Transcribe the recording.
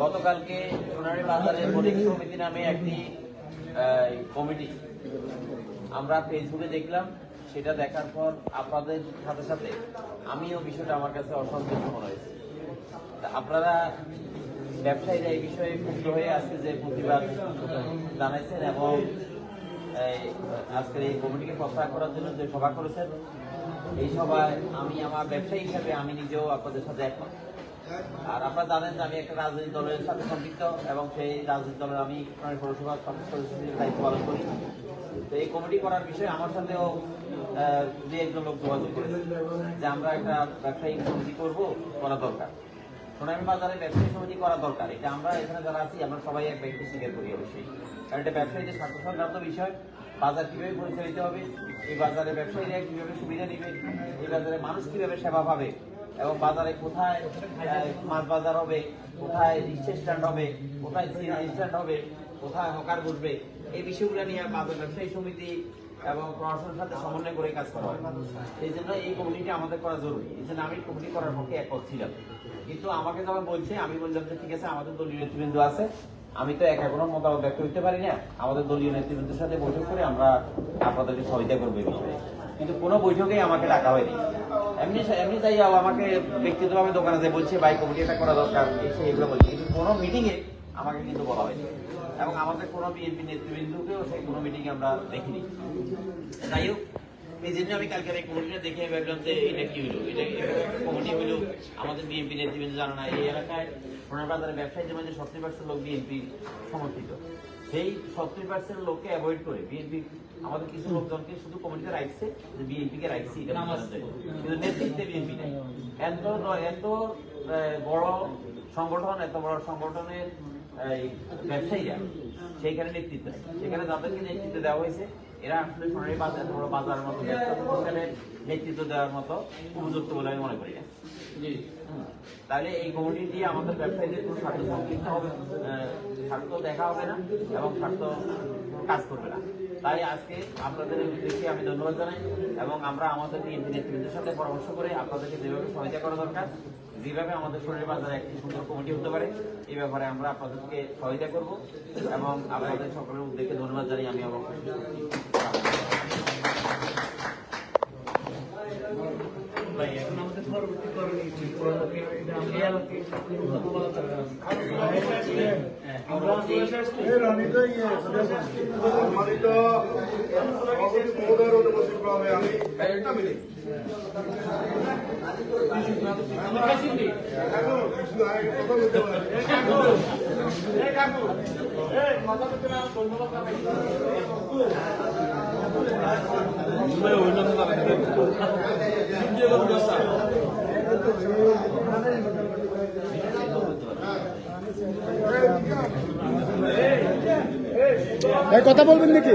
গতকালকে সোনালী বাজারের মলিক সমিতি নামে একটি কমিটি। আমরা ফেসবুকে দেখলাম, সেটা দেখার পর আপনাদের সাথে সাথে আমিও বিষয়টা আমার কাছে অসন্তুষ্ট মনে হয়েছে। আপনারা ব্যবসায়ীরা এই বিষয়ে ক্ষুব্ধ হয়ে আজকে যে প্রতিবাদ জানাইছেন এবং আজকের এই কমিটিকে প্রত্যাহার করার জন্য যে সভা করেছেন এই সভায় আমি আমার ব্যবসায়ী হিসাবে আমি নিজেও আপনাদের সাথে একমত। আর আপনারা জানেন যে আমি একটা রাজনৈতিক দলের সাথে সম্পৃক্ত এবং সেই রাজনৈতিক দলের আমি পৌরসভার সদস্য হিসেবে দায়িত্ব পালন করি। তো এই কমিটি করার বিষয়ে আমার সাথেও দু একজন লোক যোগাযোগ করেছে যে আমরা একটা ব্যবসায়িক সমিতি করব, করা দরকার। সোনালী বাজারে ব্যবসায়ী সমিতি করা দরকার। এটা আমরা এখানে যারা আছি, আমরা সবাই এক ব্যক্তি স্বীকার করি অবশ্যই। কারণ এটা ব্যবসায়ীদের স্বার্থ সংক্রান্ত বিষয়। বাজার কীভাবে পরিচালিত হবে, এই বাজারে ব্যবসায়ীরা কীভাবে সুবিধা নেবে, এই বাজারে মানুষ কীভাবে সেবা পাবে এবং বাজারে কোথায় মাছ বাজার হবে, কোথায় রিক্সা স্ট্যান্ড হবে, কোথায় সিএনজি স্ট্যান্ড হবে, কোথায় হকার বসবে, এই বিষয়গুলো নিয়ে বাজার ব্যবসায়ী সমিতি এবং প্রশাসনের সাথে সমন্বয় করে কাজ করা হয়। এই জন্য এই কমিটিটা আমাদের করা জরুরি। এই জন্য আমি কমিটি করার পক্ষে একমত ছিলাম। কিন্তু আমাকে যখন বলছে, আমি বললাম যে, ঠিক আছে, আমাদের দলীয় নেতৃবৃন্দ আছে আমি তো একা কোনো মতামত ব্যক্ত করতে পারি না। আমাদের দলীয় নেতৃবৃন্দের সাথে বৈঠক করে আমরা আপনাদেরকে সহযোগিতা করব এই বিষয়ে। কিন্তু কোনো বৈঠকেই আমাকে ডাকা হয়নি। এমনি এমনি যাও আমাকে ব্যক্তিগতভাবে দোকানে যে বলছে বাই কমিটি এটা করা দরকার। এগুলো বলছে। কিন্তু কোনো মিটিংয়ে আমাকে কিন্তু বলা হয়নি। এবং আমাদের কোনো বিএনপি নেতৃবৃন্দকেও সেই কোনো মিটিংয়ে আমরা দেখিনি। যাই হোক এই জন্য আমি কালকে এই কমিটিটা দেখে ভাবলাম যে এটা কি হলো এটা কমিটি হলো আমাদের বিএনপি নেতৃবৃন্দ জানা না এই এলাকায় সোনার ব্যবসায়ীদের মধ্যে সত্তর পার্সেন্ট লোক বিএনপি সমর্থিত। সেই সত্তর পার্সেন্ট লোককে অ্যাভয়েড করে বিএনপি আমাদের কিছু লোকজনকে শুধু কমিটিতে রাখছে যে বিএনপি কে রাখছে এটা। কিন্তু নেতৃত্বে বিএনপি নাই। এত এত বড় সংগঠন এত বড় সংগঠনের এই ব্যবসায়ীরা সেইখানে নেতৃত্ব। সেখানে যাদেরকে নেতৃত্ব দেওয়া হয়েছে এরা আসলে সোনালী বাজার বড় বাজারের মতো নেতৃত্ব দেওয়ার মতো উপযুক্ত বলে আমি মনে করি। না তাহলে এই কমিটি দিয়ে আমাদের ব্যবসায়ীদের কোনো স্বার্থ সংশ্লিষ্ট হবে স্বার্থ দেখা হবে না এবং স্বার্থ কাজ করবে না। তাই আজকে আপনাদের উদ্দেশ্যে আমি ধন্যবাদ জানাই এবং আমরা আমাদের নেতৃবৃন্দের সাথে পরামর্শ করে আপনাদেরকে যেভাবে সহায়তা করা দরকার, যেভাবে আমাদের শরীর বাজারে একটি সুন্দর কমিটি হতে পারে, এই ব্যাপারে আমরা আপনাদেরকে সহায়তা করব এবং আপনাদের সকলের উদ্যোগকে ধন্যবাদ জানাই আমি আমার ভাই এখন আমাদের পরবর্তী করণীয় কি পরবর্তী এটা আমরা এলাকায় উন্নত করা দরকার হ্যাঁ, আমরা যে- সম্মানিত সভাপতি মহোদয়ের অনুমতি ক্রমে আমি একটা মিনিট এখন শুধু আগে কথা বলতে পারি ভাই কথা বলবেন নাকি?